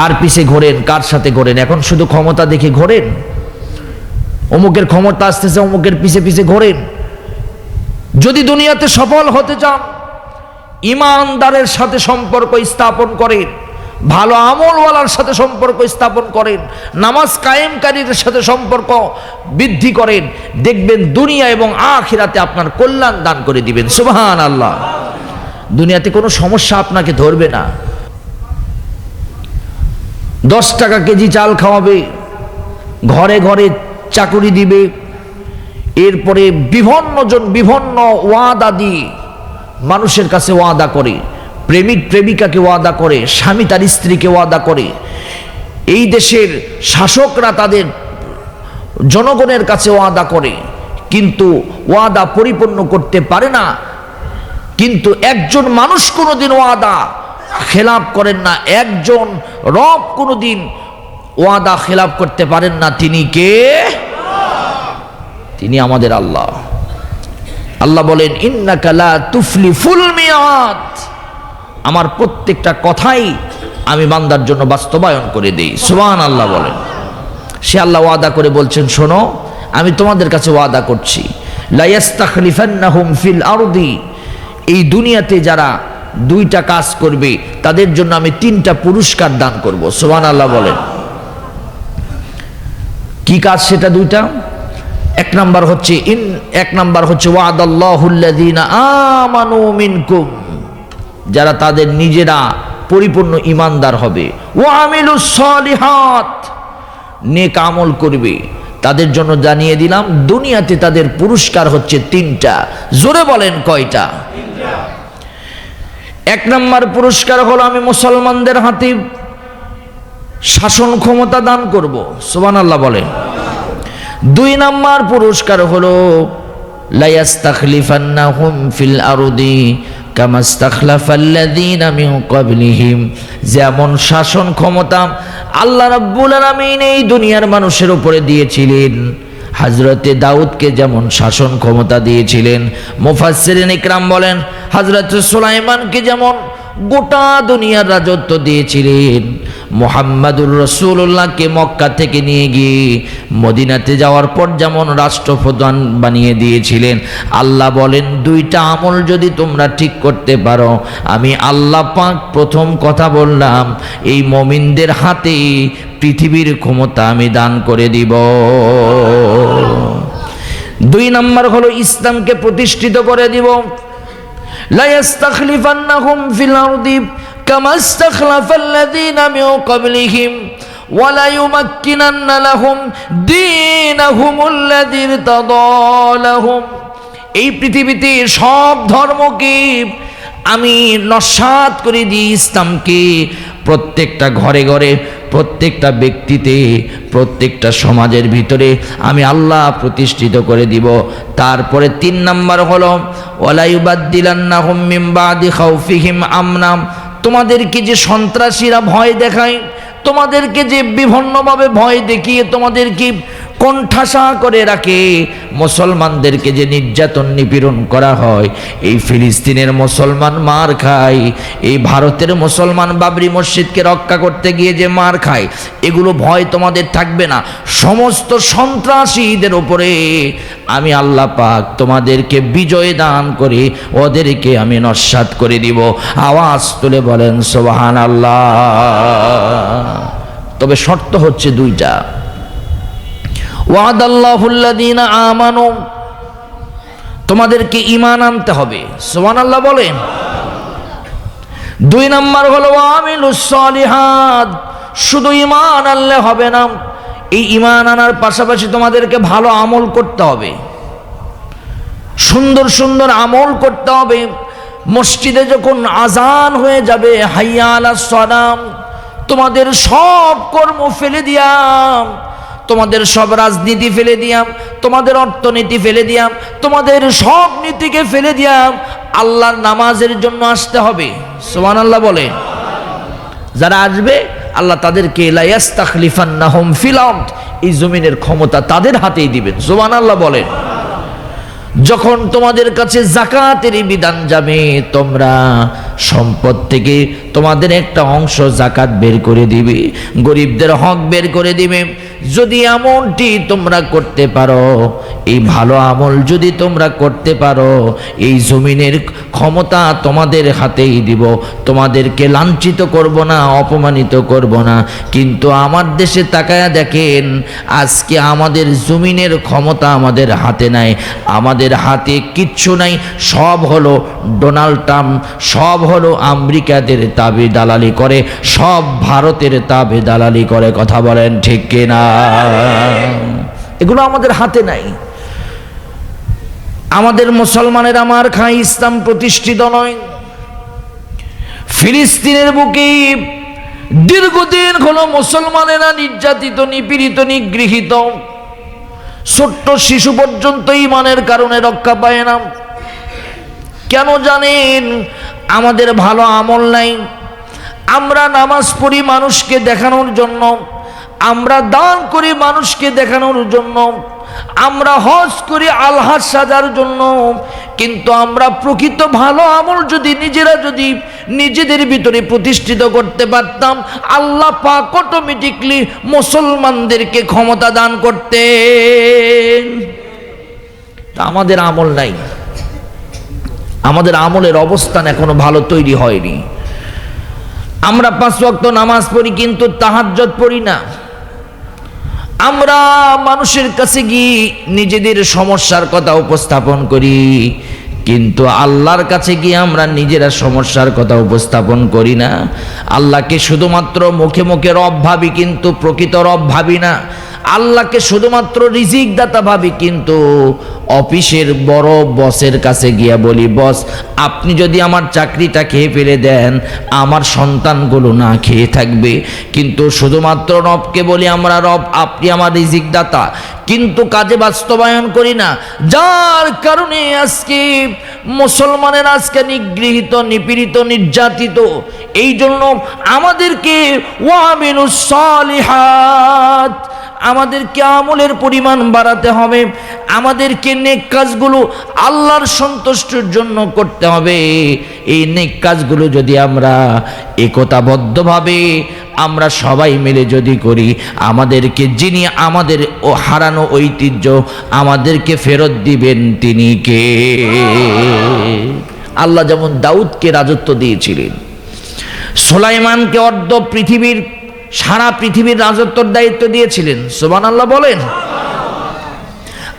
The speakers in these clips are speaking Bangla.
কার পিছে ঘোরেন, কার সাথে ঘোরেন? এখন শুধু ক্ষমতা দেখে ঘোরেন? অমুকের ক্ষমতা আসতেছে, অমুকের পিছে পিছে ঘোরেন? যদি দুনিয়াতে সফল হতে চান, ইমানদারের সাথে সম্পর্ক স্থাপন করেন, ভালো আমলওয়ালার সাথে সম্পর্ক স্থাপন করেন, নামাজ কায়েমকারীদের সাথে সম্পর্ক বৃদ্ধি করেন, দেখবেন দুনিয়া এবং আখিরাতে আপনার কল্যাণ দান করে দিবেন। সুবহান আল্লাহ দুনিয়াতে কোনো সমস্যা আপনাকে ধরবে না। দশ টাকা কেজি চাল খাওয়াবে, ঘরে ঘরে চাকুরি দিবে। এরপরে বিভিন্ন জন বিভিন্ন ওয়াদা দিয়ে মানুষের কাছে ওয়াদা করে, প্রেমিক প্রেমিকাকে ওয়াদা করে, স্বামী তার স্ত্রীকে ওয়াদা করে। এই দেশের শাসকরা তাদের জনগণের কাছে ওয়াদা করে, কিন্তু ওয়াদা পরিপূর্ণ করতে পারে না। কিন্তু একজন মানুষ কোনোদিন ওয়াদা খেলাপ করেন না। একজন রব কোনোদিন ওয়াদা খেলাপ করতে পারেন না। তিনি কে? তিনি আমাদের আল্লাহ। আল্লাহ বলেন ইন্নাকালা তুফলি ফুল মিয়াত আমার প্রত্যেকটা কথাই আমি বান্দার জন্য বাস্তবায়ন করে দিই। সুবহান আল্লাহ বলেন। সে আল্লাহ ওয়াদা করে বলছেন, শোনো, আমি তোমাদের কাছে ওয়াদা করছি। লাইয়াস্তাখলিফান্নাহুম ফিল আরদি। এই দুনিয়াতে যারা দুইটা কাজ করবে, তাদের জন্য আমি তিনটা পুরস্কার দান করব। সুবহান আল্লাহ বলেন। কি কাজ সেটা দুইটা? এক নাম্বার হচ্ছে ইন, এক নাম্বার হচ্ছে যারা তাদের নিজেরা পরিপূর্ণ ইমানদার হবে। ও আমিলুস সলিহাত, নেক আমল করবে। তাদের জন্য জানিয়ে দিলাম, দুনিয়াতে তাদের পুরস্কার হচ্ছে তিনটা। জোরে বলেন কয়টা? এক নম্বর পুরস্কার হলো আমি মুসলমানদের হাতে শাসন ক্ষমতা দান করব। সুবান আল্লাহ বলেন। দুই নাম্বার পুরস্কার হলো, লায়াস্তাখলিফান্নাহুম ফিল আরদি মিন যেমন শাসন ক্ষমতা আল্লাহ রাব্বুল আলামিন এই দুনিয়ার মানুষের উপরে দিয়েছিলেন। হজরতে দাউদকে যেমন শাসন ক্ষমতা দিয়েছিলেন মুফাসসিরিন ইকরাম বলেন হজরত সুলাইমানকে যেমন গোটা দুনিয়ার রাজত্ব দিয়েছিলেন। মোহাম্মদুর রসুল্লাহকে মক্কা থেকে নিয়ে গিয়ে মদিনাতে যাওয়ার পর যেমন রাষ্ট্রপ্রধান বানিয়ে দিয়েছিলেন, আল্লাহ বলেন, দুইটা আমল যদি তোমরা ঠিক করতে পারো, আমি আল্লাহ পাক প্রথম কথা বললাম, এই মমিনদের হাতে পৃথিবীর ক্ষমতা আমি দান করে দিব। দুই নম্বর হলো ইসলামকে প্রতিষ্ঠিত করে দিব। لا يستخلفنهم في الأرض كما استخلف الذين من قبلهم ولا يمكنن لهم دينهم الذي ارتضى لهم এই পৃথিবীতে সব ধর্মকে আমি নস্বাত করে দিই ইসলামকে প্রত্যেকটা ঘরে ঘরে প্রত্যেকটা ব্যক্তিতে, প্রত্যেকটা সমাজের ভিতরে আমি আল্লাহ প্রতিষ্ঠিত করে দিব। তারপরে তিন নম্বর হলো ওলাইবাদ্দিলান্না মিন বাদি খাউফিহিম আমনাম তোমাদেরকে যে সন্ত্রাসীরা ভয় দেখায়, তোমাদেরকে যে বিভিন্নভাবে ভয় দেখিয়ে তোমাদেরকে কণ্ঠাসা করে রাখে। মুসলমানদেরকে যে নির্যাতন নিপীড়ন করা হয়, এই ফিলিস্তিনের মুসলমান মার খায়, এই ভারতের মুসলমান বাবরি মসজিদকে রক্ষা করতে গিয়ে যে মার খায়, এগুলো ভয় তোমাদের থাকবে না। সমস্ত সন্ত্রাসীদের উপরে আমি আল্লাহ পাক তোমাদেরকে বিজয় দান করে, ওদেরকে আমি নস্বাত করে দিব। আওয়াজ তুলে বলেন সোবাহান আল্লাহ তবে শর্ত হচ্ছে দুইটা। আমানু। তোমাদেরকে ইমান আনতে হবে। সোমান আল্লাহ বলেন। দুই নাম্বার হলো আমিলুসলিহাদ শুধু ইমান আনলে হবে না, এই ইমান আনার পাশাপাশি তোমাদেরকে ভালো আমল করতে হবে। সুন্দর সুন্দর আমল করতে হবে। মসজিদে যখন আজান হয়ে যাবে, হাইয়া আলা সলাম, তোমাদের সব কর্ম ফেলে দিয়াম তোমাদের সব রাজনীতি ফেলে দিয়াম, তোমাদের অর্থনীতি ফেলে দিয়াম, তোমাদের সব নীতিকে ফেলে দিয়াম, আল্লাহর নামাজের জন্য আসতে হবে। সোমান আল্লাহ বলে। যারা আসবে, আল্লাহ তাদেরকে এই জমিনের ক্ষমতা তাদের হাতেই দিবেন। সোমান আল্লাহ বলেন যখন তোমাদের কাছে জাকাতের বিধান যাবে, তোমরা সম্পদ থেকে তোমাদের একটা অংশ জাকাত বের করে দিবে, গরিবদের হক বের করে দিবে। যদি এমনটি তোমরা করতে পারো, এই ভালো আমল যদি তোমরা করতে পারো, এই জমিনের ক্ষমতা তোমাদের হাতেই দিব। তোমাদেরকে লাঞ্ছিত করব না, অপমানিত করব না। কিন্তু আমার দেশে তাকায়া দেখেন, আজকে আমাদের জমিনের ক্ষমতা আমাদের হাতে নাই। আমাদের হাতে কিচ্ছু নাই, সব হলো ডোনাল্ড ট্রাম্প, সব হলো আমেরিকাদের তাবে দালালি করে, সব ভারতের তাবে দালালি করে, কথা বলেন ঠিক কিনা? এগুলো আমাদের হাতে নাই। আমাদের মুসলমানের আমার খাই ইসলাম প্রতিষ্ঠিত নয়। ফিলিস্তিনের বুকে দীর্ঘদিন হলো মুসলমানেরা নির্যাতিত, নিপীড়িত, নিগৃহীত। ছোট্ট শিশু পর্যন্ত ইমানের কারণে রক্ষা পায় না। কেন জানেন? আমাদের ভালো আমল নাই। আমরা নামাজ পড়ি মানুষকে দেখানোর জন্য, আমরা দান করি মানুষকে দেখানোর জন্য, আমরা হজ করি আলহাজ সাজার জন্য, কিন্তু আমরা প্রকৃত ভালো আমল যদি নিজেরা যদি নিজেদের ভিতরে প্রতিষ্ঠিত করতে পারতাম, আল্লাহ পাক অটোমেটিকলি মুসলমানদেরকে ক্ষমতা দান করতে আমাদের আমল নাই। আমাদের আমলের অবস্থান এখনও ভালো তৈরি হয়নি। আমরা পাঁচ ওয়াক্ত নামাজ পড়ি কিন্তু তাহাজ্জত পড়ি না। আমরা মানুষের কাছে গিয়ে নিজেদের সমস্যার কথা উপস্থাপন করি, কিন্তু আল্লাহর কাছে গিয়ে আমরা নিজেরা সমস্যার কথা উপস্থাপন করি না। আল্লাহকে শুধুমাত্র মুখে মুখে রব ভাবি কিন্তু প্রকৃত রব ভাবি না। আল্লাহকে শুধুমাত্র রিজিক দাতা ভাবি, কিন্তু অফিসের বড় বসের কাছে গিয়া বলি, বস, আপনি যদি আমার চাকরিটা খেয়ে ফেলে দেন, আমার সন্তানগুলো না খেয়ে থাকবে। কিন্তু শুধুমাত্র রবকে বলি, আমরা রব, আপনি আমার রিজিক দাতা কিন্তু কাজে বাস্তবায়ন করি না। যার কারণে আজকে মুসলমানের আজকে নিগৃহীত, নিপীড়িত, নির্যাতিত এই জন্য আমাদেরকে ওয়ামিনুস সালিহাত আমাদেরকে আমলের পরিমাণ বাড়াতে হবে? আমাদেরকে নেক কাজগুলো আল্লাহর সন্তুষ্টির জন্য করতে হবে। এই নেক কাজগুলো যদি আমরা একতাবদ্ধভাবে আমরা সবাই মিলে যদি করি, আমাদেরকে যিনি আমাদের ও হারানো ঐতিহ্য আমাদেরকে ফেরত দিবেন তিনি কে? আল্লাহ যেমন দাউদকে রাজত্ব দিয়েছিলেন, সোলাইমানকে অর্ধ পৃথিবীর সারা পৃথিবীর রাজত্বর দায়িত্ব দিয়েছিলেন। সোবান আল্লাহ বলেন।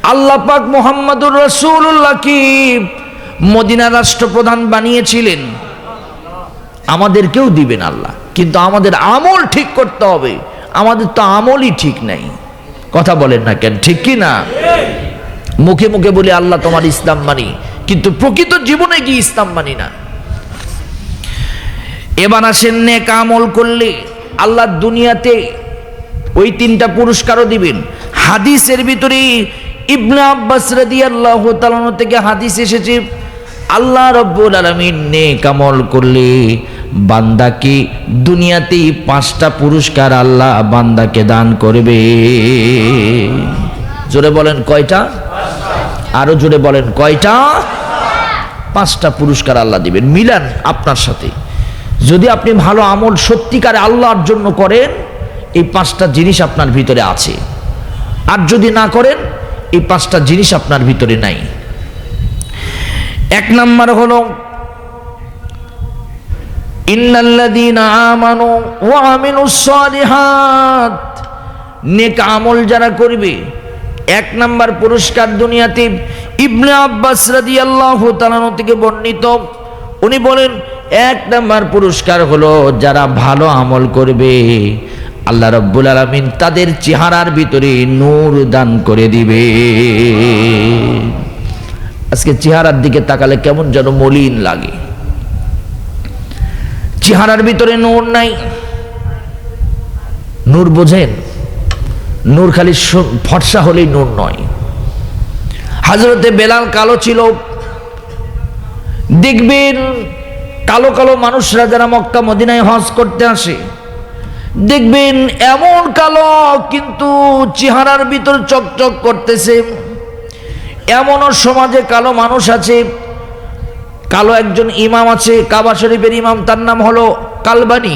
আল্লাহ পাক মোহাম্মদুর রসুল্লাহ কি মদিনা রাষ্ট্রপ্রধান বানিয়েছিলেন? আমাদেরকেও দিবেন আল্লাহ। কিন্তু আমাদের আমল ঠিক করতে হবে। আমাদের তো আমলই ঠিক নাই। কথা বলেন না কেন? ঠিক কি না? মুখে মুখে বলি, আল্লাহ তোমার ইসলাম মানি। কিন্তু প্রকৃত জীবনে কি ইসলাম মানি না। এবার আসেন নেক আমল করলে। আল্লাহ দুনিয়াতে ওই তিনটা পুরস্কারও দিবেন। হাদিসের ভিতরে ইবনা আব্বাস রাদিয়াল্লাহু তাআলা থেকে হাদিস এসেছে, আল্লাহ রব্বুল আলামিন নে কামল করলে বান্দাকে দুনিয়াতেই পাঁচটা পুরস্কার আল্লাহ বান্দাকে দান করবে? জোরে বলেন কয়টা? আরও জোরে বলেন কয়টা? পাঁচটা পুরস্কার আল্লাহ দিবেন। মিলান আপনার সাথে। যদি আপনি ভালো আমল সত্যিকারে আল্লাহর জন্য করেন, এই পাঁচটা জিনিস আপনার ভিতরে আছে। আর যদি না করেন, এই পাঁচটা জিনিস আপনার ভিতরে নাই। এক নাম্বার হলো আমল যারা করবে, এক নাম্বার পুরস্কার দুনিয়াতে ইবনে আব্বাস রাদিয়াল্লাহু তাআলা থেকে বর্ণিত। উনি বলেন, এক নাম্বার পুরস্কার হলো যারা ভালো আমল করবে। আল্লাহ রব্বুল আলমিন তাদের চেহারার ভিতরে নূর দান করে দিবে। আজকে চেহারার দিকে তাকালে কেমন যেন মলিন লাগে। চেহারার ভিতরে নূর নাই। নূর বোঝেন, নূর খালি ফর্সা হলেই নূর নয়। হাজরতে বেলাল কালো ছিল দেখবেন কালো কালো মানুষরা যারা মক্কা, মদিনায় হজ করতে আসে, দেখবেন এমন কালো কিন্তু চেহারার ভিতর চকচক করতেছে। এমনও সমাজে কালো মানুষ আছে, কালো একজন ইমাম আছে, কাবা শরীফের ইমাম, তার নাম হলো কালবানি।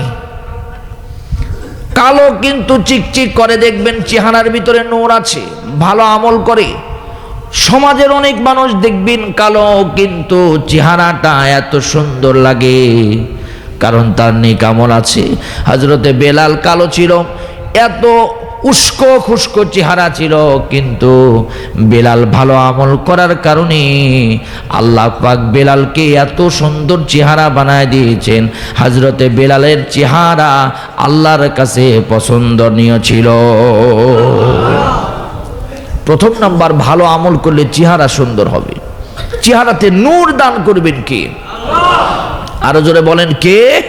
কালো কিন্তু চিকচিক করে, দেখবেন চেহারার ভিতরে নোর আছে, ভালো আমল করে। সমাজের অনেক মানুষ দেখবেন কালো, কিন্তু চেহারাটা এত সুন্দর লাগে। কারণ তার নেক আমল আছে। হজরতে বেলাল কালো ছিল, এত উস্কো খুস্কো চেহারা ছিল, কিন্তু বেলাল ভালো আমল করার কারণে আল্লাহ পাক বেলালকে এত সুন্দর চেহারা বানায় দিয়েছেন। হজরতে বেলালের চেহারা আল্লাহর কাছে পছন্দনীয় ছিল। প্রথম নাম্বার ভালো আমল করলে চেহারা সুন্দর হবে। চেহারাতে নূর দান করবেন কে? আরও জোরে বলেন কে?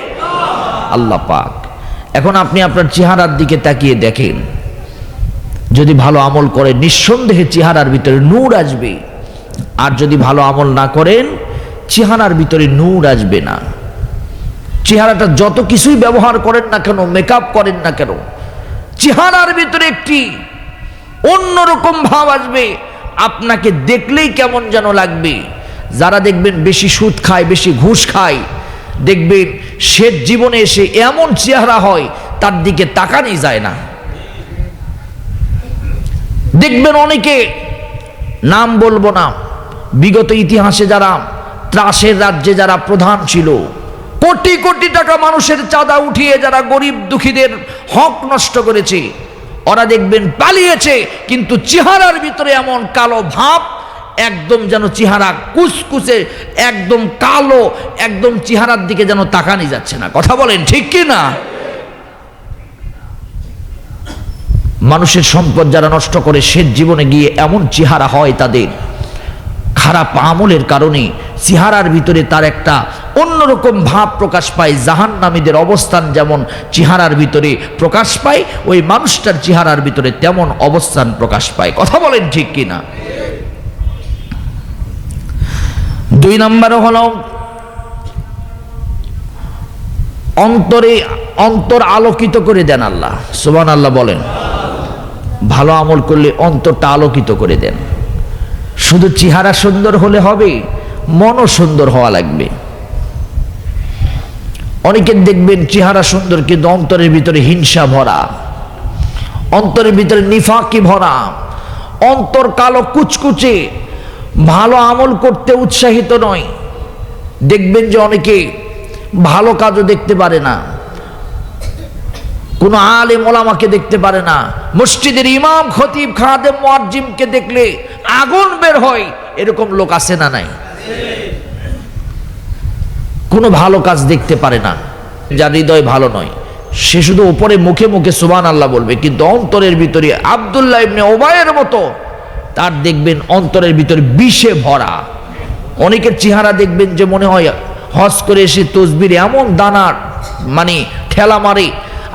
আল্লাহ পাক। এখন আপনি আপনার চেহারার দিকে তাকিয়ে দেখেন। যদি ভালো আমল করে নিঃসন্দেহে চেহারার ভিতরে নূর আসবে। আর যদি ভালো আমল না করেন চেহারার ভিতরে নূর আসবে না। চেহারাটা যত কিছুই ব্যবহার করেন না কেন মেকআপ করেন না কেন চেহারার ভিতরে একটি অন্যরকম ভাব আসবে। আপনাকে দেখলেই কেমন যেন লাগবে। যারা দেখবেন বেশি সুদ খায়, বেশি ঘুষ খায়, দেখবেন সে জীবনে এসে এমন চেহারা হয়, তার দিকে তাকানি যায় না। দেখবেন অনেকে, নাম বলব না, বিগত ইতিহাসে যারা, ত্রাসের রাজ্যে যারা প্রধান ছিল, কোটি কোটি টাকা মানুষের চাঁদা উঠিয়ে যারা গরিব দুঃখীদের হক নষ্ট করেছে ওরা দেখবেন পালিয়েছে, কিন্তু চেহারার ভিতরে এমন কালো ভাব, একদম যেন চেহারা কুসকুসে, একদম কালো, একদম চেহারার দিকে যেন তাকানি যাচ্ছে না। কথা বলেন ঠিক কি না? মানুষের সম্পদ যারা নষ্ট করে, সে জীবনে গিয়ে এমন চেহারা হয় তাদের। খারাপ আমলের কারণে চেহারার ভিতরে তার একটা অন্যরকম ভাব প্রকাশ পায় জাহান নামীদের অবস্থান যেমন চেহারার ভিতরে প্রকাশ পায়, ওই মানুষটার চেহারার ভিতরে তেমন অবস্থান প্রকাশ পায়। কথা বলেন ঠিক কিনা দুই নম্বর হল, অন্তরে অন্তর আলোকিত করে দেন আল্লাহ। সুবান আল্লাহ বলেন, ভালো আমল করলে অন্তরটা আলোকিত করে দেন। শুধু চেহারা সুন্দর হলে হবে, মনও সুন্দর হওয়া লাগবে। অনেকের দেখবেন চেহারা সুন্দর, কিন্তু অন্তরের ভিতরে হিংসা ভরা। অন্তরের ভিতরে নিফাকি ভরা। অন্তর কালো কুচকুচে। ভালো আমল করতে উৎসাহিত নয়। দেখবেন যে অনেকে ভালো কাজও দেখতে পারে না। কোনো আলেম ওলামাকে দেখতে পারে না। মসজিদের ইমাম খতিব খাদেম মুয়াজ্জিমকে দেখলে আগুন বের হয়। এরকম লোক আছে না নাই? কোনো ভালো কাজ দেখতে পারে না, যার হৃদয় ভালো নয়। সে শুধু উপরে মুখে মুখে সুবান আল্লাহ বলবে, কিন্তু অন্তরের ভিতরে আবদুল্লাহ ইবনে ওবায়ের মতো, তার দেখবেন অন্তরের ভিতরে বিষে ভরা। অনেকের চেহারা দেখবেন যে মনে হয় হজ করে এসে তসবির, এমন দানার মানে ঠেলা মারে,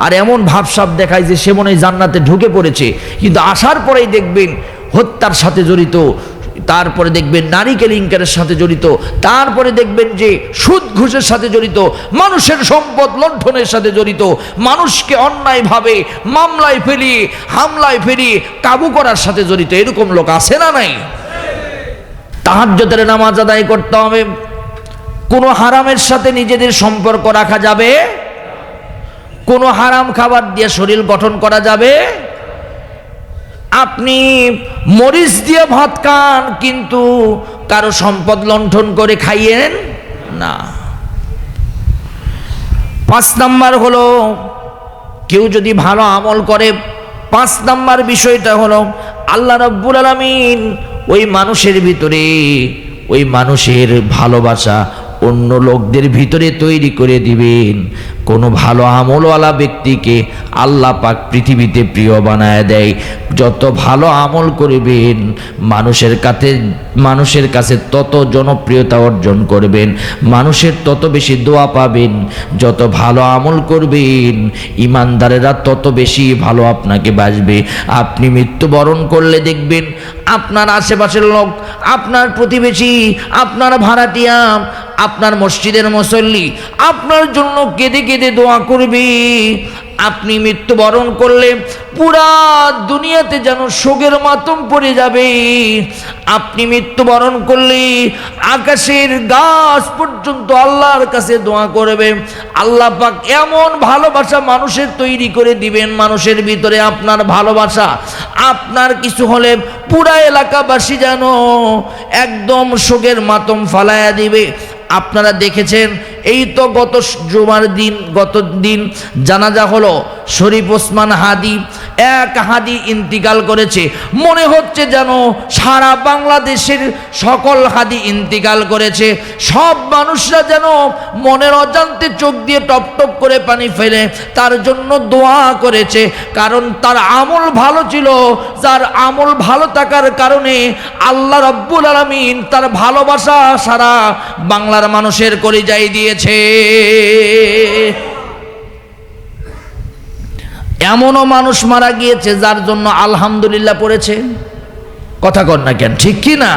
আর এমন ভাবসাব দেখায় যে সে মনে জান্নাতে ঢুকে পড়েছে। কিন্তু আসার পরেই দেখবেন হত্যার সাথে জড়িত তারপরে দেখবেন নারী কেলিঙ্কারের সাথে জড়িত, তারপরে দেখবেন যে সুদ ঘুষের সাথে জড়িত, মানুষের সম্পদ লণ্ঠনের সাথে জড়িত, মানুষকে অন্যায়ভাবে মামলায় ফেলি হামলায় ফেলি কাবু করার সাথে জড়িত, এরকম লোক আছে না নাই? তাহার তাহাজ্যতের নামাজ আদায় করতে হবে। কোনো হারামের সাথে নিজেদের সম্পর্ক রাখা যাবে? কোনো হারাম খাবার দিয়ে শরীর গঠন করা যাবে? আপনি মরিচ দিয়ে ভাত খান, কিন্তু কারও সম্পদ লণ্ঠন করে খাইয়েন? না। পাঁচ নাম্বার হলো, কেউ যদি ভালো আমল করে, পাঁচ নাম্বার বিষয়টা হলো, আল্লাহ রব্বুল আলমিন ওই মানুষের ভিতরে, ওই মানুষের ভালোবাসা অন্য লোকদের ভিতরে তৈরি করে দিবেন। কোনো ভালো আমলওয়ালা ব্যক্তিকে আল্লাহ পাক পৃথিবীতে প্রিয় বানায় দেয়। যত ভালো আমল করবেন, মানুষের কাছে মানুষের কাছে তত জনপ্রিয়তা অর্জন করবেন। মানুষের তত বেশি দোয়া পাবেন, যত ভালো আমল করবেন, ইমানদারেরা তত বেশি ভালো আপনাকে বাসবে। আপনি মৃত্যুবরণ করলে দেখবেন, আপনার আশেপাশের লোক, আপনার প্রতিবেশী, আপনার ভাড়াটিয়া, আপনার মসজিদের মুসল্লি, আপনার জন্য কেঁদে কেঁদে দোয়া করবে। আপনি মৃত্যুবরণ করলে পুরা দুনিয়াতে যেন শোকের মাতম পড়ে যাবে। আপনি মৃত্যুবরণ করলে আকাশের গাছ পর্যন্ত আল্লাহর কাছে দোয়া করবে। আল্লাহ পাক এমন ভালোবাসা মানুষের তৈরি করে দিবেন, মানুষের ভিতরে আপনার ভালোবাসা। আপনার কিছু হলে পুরা এলাকাবাসী যেন একদম শোকের মাতম ফালায়া দিবে। আপনারা দেখেছেন এই তো গত জুমার দিন, গত দিন জানাজা হলো। শরীফ ওসমান হাদি এক হাদি ইন্তিকাল করেছে। মনে হচ্ছে যেন সারা বাংলাদেশের সকল হাদি ইন্তিকাল করেছে। সব মানুষরা যেন মনের অজান্তে চোখ দিয়ে টপ টপ করে পানি ফেলে, তার জন্য দোয়া করেছে। কারণ তার আমল ভালো ছিল। যার আমল ভালো থাকার কারণে আল্লাহ রব্বুল আলমিন তার ভালোবাসা সারা বাংলার মানুষের করে যাই দিয়েছে এমনও মানুষ মারা গিয়েছে যার জন্য আলহামদুলিল্লাহ পড়েছে। কথা কর না কেন, ঠিক কি না?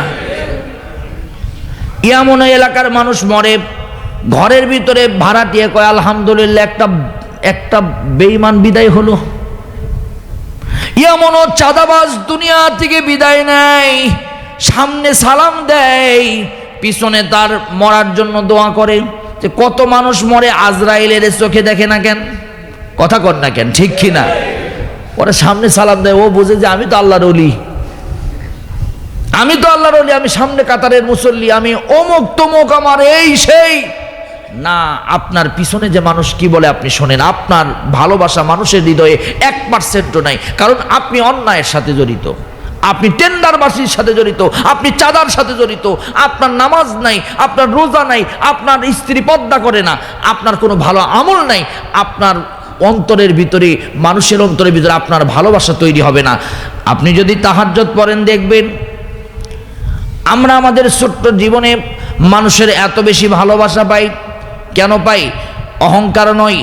এমন এলাকার মানুষ মরে, ঘরের ভিতরে ভাড়া দিয়ে কয়, আলহামদুলিল্লাহ, একটা একটা বেইমান বিদায় হলো। এমনও চাঁদাবাজ দুনিয়া থেকে বিদায় নেয়, সামনে সালাম দেয়, পিছনে তার মরার জন্য দোয়া করে। যে কত মানুষ মরে আজরাইলের চোখে দেখে না কেন? কথা কর না কেন, ঠিক কি না পরে সামনে সালাম দেয়, ও বুঝে যে আমি তো আল্লাহর অলি আমি তো আল্লাহর অলি আমি সামনে কাতারের মুসল্লি, আমি অমুক তমুক আমার এই সেই। না, আপনার পিছনে যে মানুষ কি বলে আপনি শোনেন, আপনার ভালোবাসা মানুষের হৃদয়ে এক পার্সেন্টও নাই, কারণ আপনি অন্যায়ের সাথে জড়িত। আপনি টেন্ডারবাসীর সাথে জড়িত, আপনি চাঁদার সাথে জড়িত, আপনার নামাজ নাই, আপনার রোজা নাই, আপনার স্ত্রী পদ্মা করে না, আপনার কোনো ভালো আমল নাই, আপনার অন্তরের ভিতরে, মানুষের অন্তরের ভিতরে আপনার ভালোবাসা তৈরি হবে না। আপনি যদি তাহাজ্জত পড়েন দেখবেন, আমরা আমাদের ছোট্ট জীবনে মানুষের এত বেশি ভালোবাসা পাই, কেন পাই? অহংকার নয়।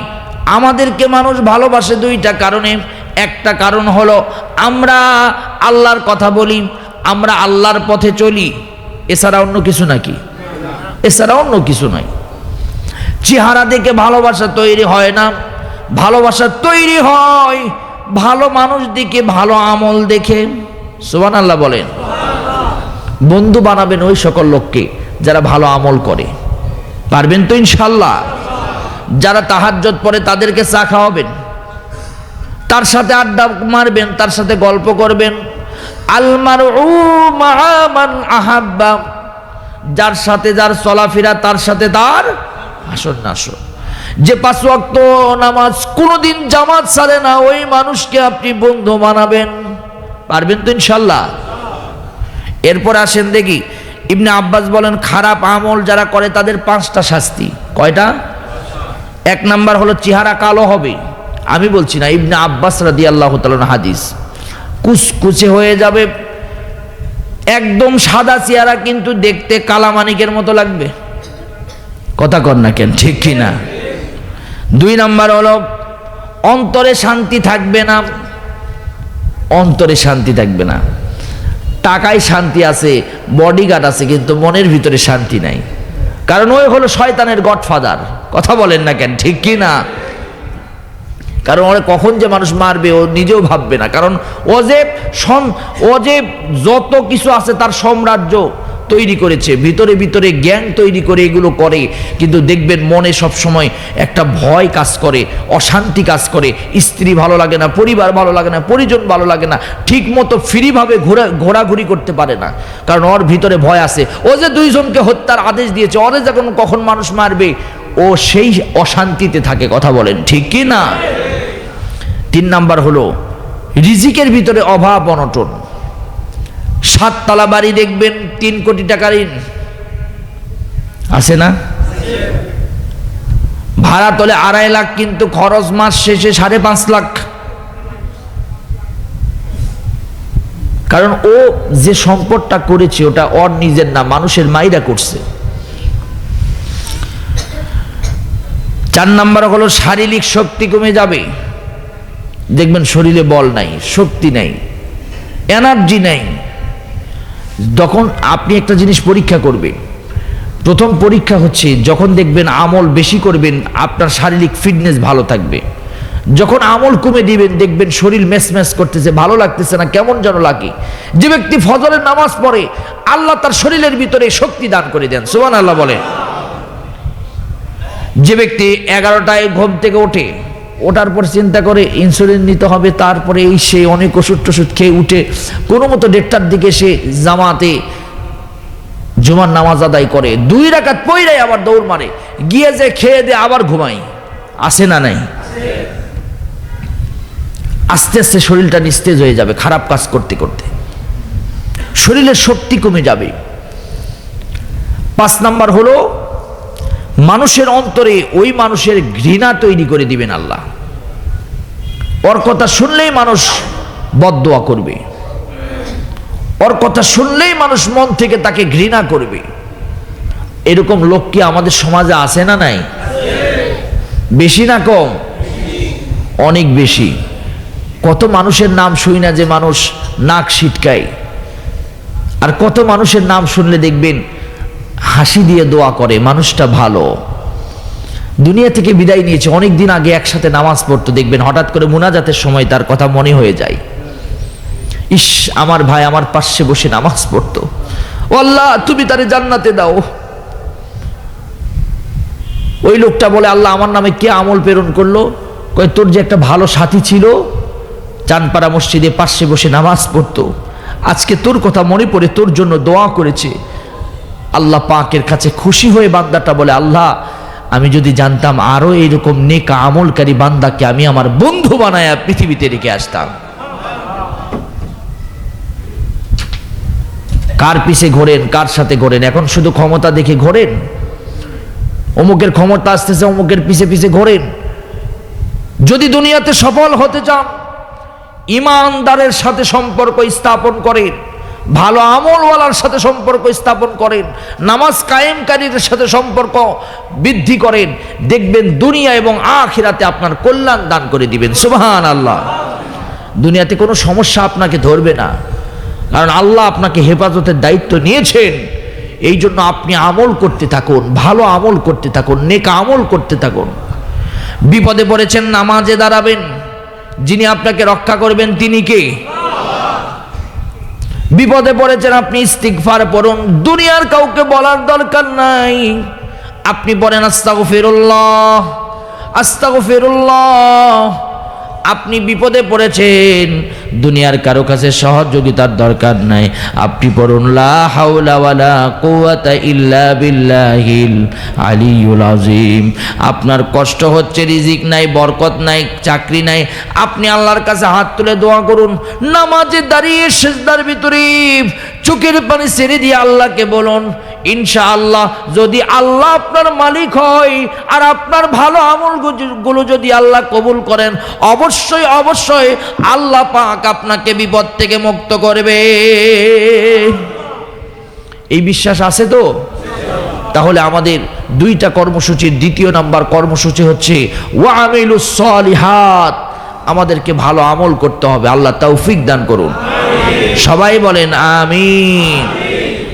আমাদেরকে মানুষ ভালোবাসে দুইটা কারণে। একটা কারণ হলো, আমরা আল্লাহর কথা বলি, আমরা আল্লাহর পথে চলি, এছাড়া অন্য কিছু নাকি? এছাড়া অন্য কিছু নয় চেহারা দেখে ভালোবাসা তৈরি হয় না, ভালোবাসা তৈরি হয়, ভালো মানুষ দিকে ভালো আমল দেখে। সুবান আল্লাহ বলেন। বন্ধু বানাবেন ওই সকল লোককে যারা ভালো আমল করে। পারবেন তো ইনশাল্লাহ যারা তাহাজ্জত পরে তাদেরকে চা খাওয়াবেন। তার সাথে আড্ডা মারবেন, তার সাথে গল্প করবেন। আলমার আহাব্বা। যার সাথে যার চলাফেরা, তার সাথে তার আসন নাসন যে পাঁচ ওয়াক্ত নামাজ কোনোদিন জামাত সারে না, ওই মানুষকে আপনি বন্ধু মানাবেন পারবেন তো ইনশাল্লাহ এরপর আসেন দেখি, ইবনে আব্বাস বলেন, খারাপ আমল যারা করে তাদের পাঁচটা শাস্তি। কয়টা? এক নাম্বার হলো, চেহারা কালো হবে। আমি বলছি না, ইবনে আব্বাস রাদি আল্লাহ হাদিস। কুচকুচে হয়ে যাবে, একদম সাদা চেহারা কিন্তু দেখতে কালামানিকের মতো লাগবে। কথা কর না কেন, ঠিক কি না? দুই নাম্বার হলো, অন্তরে শান্তি থাকবে না, অন্তরে শান্তি থাকবে না। টাকায় শান্তি আছে বডিগার্ড আছে, কিন্তু মনের ভিতরে শান্তি নাই। কারণ ওই হলো শয়তানের গডফাদার। কথা বলেন না কেন, ঠিক কি না? কারণ ওরা কখন যে মানুষ মারবে ও নিজেও ভাববে না। কারণ ও যে ও যে যত কিছু আছে তার সাম্রাজ্য তৈরি করেছে, ভিতরে ভিতরে জ্ঞান তৈরি করে এগুলো করে, কিন্তু দেখবেন মনে সব সময় একটা ভয় কাজ করে, অশান্তি কাজ করে, স্ত্রী ভালো লাগে না, পরিবার ভালো লাগে না, পরিজন ভালো লাগে না ঠিক মতো ফ্রিভাবে ঘোরা ঘোরাঘুরি করতে পারে না। কারণ ওর ভিতরে ভয় আছে। ও যে দুইজনকে হত্যার আদেশ দিয়েছে, ওরে যখন কখন মানুষ মারবে, ও সেই অশান্তিতে থাকে, কথা বলেন, ঠিক কি না? তিন নাম্বার হলো, রিজিকের ভিতরে অভাব অনটন। সাততলা বাড়ি দেখবেন, তিন কোটি টাকার ঋণ। আছে না? ভাড়া তোলে আড়াই লাখ, কিন্তু খরচ মাস শেষে সাড়ে পাঁচ লাখ। কারণ ও যে সম্পদটা করেছে, ওটা ওর নিজের না, মানুষের মাইরা করছে। চার নাম্বার হলো, শারীরিক শক্তি কমে যাবে। দেখবেন শরীরে বল নাই, শক্তি নাই এনার্জি নাই। তখন আপনি একটা জিনিস পরীক্ষা করবেন। প্রথম পরীক্ষা হচ্ছে যখন দেখবেন আমল বেশি করবেন, আপনার শারীরিক ফিটনেস ভালো থাকবে। যখন আমল কমে দিবেন, দেখবেন শরীর ম্যাচ করতেছে, ভালো লাগতেছে না, কেমন যেন লাগে। যে ব্যক্তি ফজরের নামাজ পড়ে, আল্লাহ তার শরীরের ভিতরে শক্তি দান করে দেন। সুমান আল্লাহ বলে যে ব্যক্তি এগারোটায় ঘুম থেকে ওঠে ওঠার পর চিন্তা করে ইনসুলিন নিতে হবে তারপরে এই সে অনেক ওষুধ টষুধ খেয়ে উঠে কোনো মতো দেড়টার দিকে সে জামাতে জুমার নামাজ আদায় করে। দুই রাকাত পইরাই আবার দৌড় মারে, গিয়ে যে খেয়ে দে আবার ঘুমাই আসে না নাই? আস্তে আস্তে শরীরটা নিস্তেজ হয়ে যাবে, খারাপ কাজ করতে করতে। শরীরের শক্তি কমে যাবে। পাঁচ নাম্বার হলো মানুষের অন্তরে ওই মানুষের ঘৃণা তৈরি করে দিবেন আল্লাহ। ওর কথা শুনলেই মানুষ বদদোয়া করবে। ওর কথা শুনলেই মানুষ মন থেকে তাকে ঘৃণা করবে। এরকম লোক কি আমাদের সমাজে আছে না নাই? বেশি না কম? অনেক বেশি। কত মানুষের নাম শুই না যে মানুষ নাক ছিটকায়। আর কত মানুষের নাম শুনলে দেখবেন হাসি দিয়ে দোয়া করে, মানুষটা ভালো। দুনিয়া থেকে বিদায় নিয়েছে অনেক দিন আগে একসাথে নামাজ পড়তো, দেখবেন হঠাৎ করে মুনাজাতের সময় তার কথা মনে হয়ে যায়। ইস, আমার ভাই আমার পাশে বসে নামাজ পড়তো। ও আল্লাহ তুমি তারে জান্নাতে দাও। ওই লোকটা বলে, আল্লাহ, আমার নামে কে আমল প্রেরণ করল? কয়, তোর যে একটা ভালো সাথী ছিল, চানপাড়া মসজিদে পাশে বসে নামাজ পড়তো। আজকে তোর কথা মনে পড়ে, তোর জন্য দোয়া করেছে। আল্লাহ পাকের কাছে খুশি হয়ে বান্দাটা বলে, আল্লাহ, আমি যদি জানতাম আরও এইরকম নেকা আমলকারী বান্দাকে আমি আমার বন্ধু বানায় পৃথিবীতে রেখে আসতাম। কার পিছে ঘোরেন, কার সাথে ঘোরেন? এখন শুধু ক্ষমতা দেখে ঘোরেন? অমুকের ক্ষমতা আসতেছে, অমুকের পিছে পিছে ঘোরেন। যদি দুনিয়াতে সফল হতে চান, ইমানদারের সাথে সম্পর্ক স্থাপন করেন। ভালো আমলওয়ালার সাথে সম্পর্ক স্থাপন করেন, নামাজ কায়েমকারীর সাথে সম্পর্ক বৃদ্ধি করেন, দেখবেন দুনিয়া এবং আখিরাতে আপনার কল্যাণ দান করে দিবেন। সুবহান আল্লাহ দুনিয়াতে কোনো সমস্যা আপনাকে ধরবে না। কারণ আল্লাহ আপনাকে হেফাজতের দায়িত্ব নিয়েছেন। এই জন্য আপনি আমল করতে থাকুন, ভালো আমল করতে থাকুন, নেকা আমল করতে থাকুন। বিপদে পড়েছেন, নামাজে দাঁড়াবেন। যিনি আপনাকে রক্ষা করবেন, তিনি কে? বিপদে পড়েছেন আপনি ইস্তিকফার পড়ুন। দুনিয়ার কাউকে বলার দরকার নাই। আপনি বলেন আস্তাগফিরুল্লাহ আস্তাগফিরুল্লাহ। আপনি বিপদে পড়েছেন। দুনিয়ার কারও কাছে সহযোগিতার দরকার নাই। আপনি পড়ুন, লা হাওলা ওয়ালা কুওয়াতা ইল্লা বিল্লাহিল আলিয়ুল আযীম। আপনার কষ্ট হচ্ছে, রিজিক নাই, বরকত নাই, চাকরি নাই। আপনি আল্লাহর কাছে হাত তুলে দোয়া করুন। নামাজে দাঁড়িয়ে সেজদার ভিতরে চোখের পানি ছেড়ে দিয়ে আল্লাহকে বলুন ইনশাআল্লাহ, যদি আল্লাহ আপনার মালিক হয় আর আপনার ভালো আমলগুলো যদি আল্লাহ কবুল করেন, অবশ্যই অবশ্যই আল্লাহ পাক আপনাকে বিপদ থেকে মুক্ত করবে। এই বিশ্বাস আছে তো? তাহলে আমাদের দুইটা কর্মসূচির দ্বিতীয় নাম্বার কর্মসূচি হচ্ছে, ওয়ামিলুস সলিহাত, আমাদেরকে ভালো আমল করতে হবে, আল্লাহ তৌফিক দান করুন। সবাই বলেন, আমিন।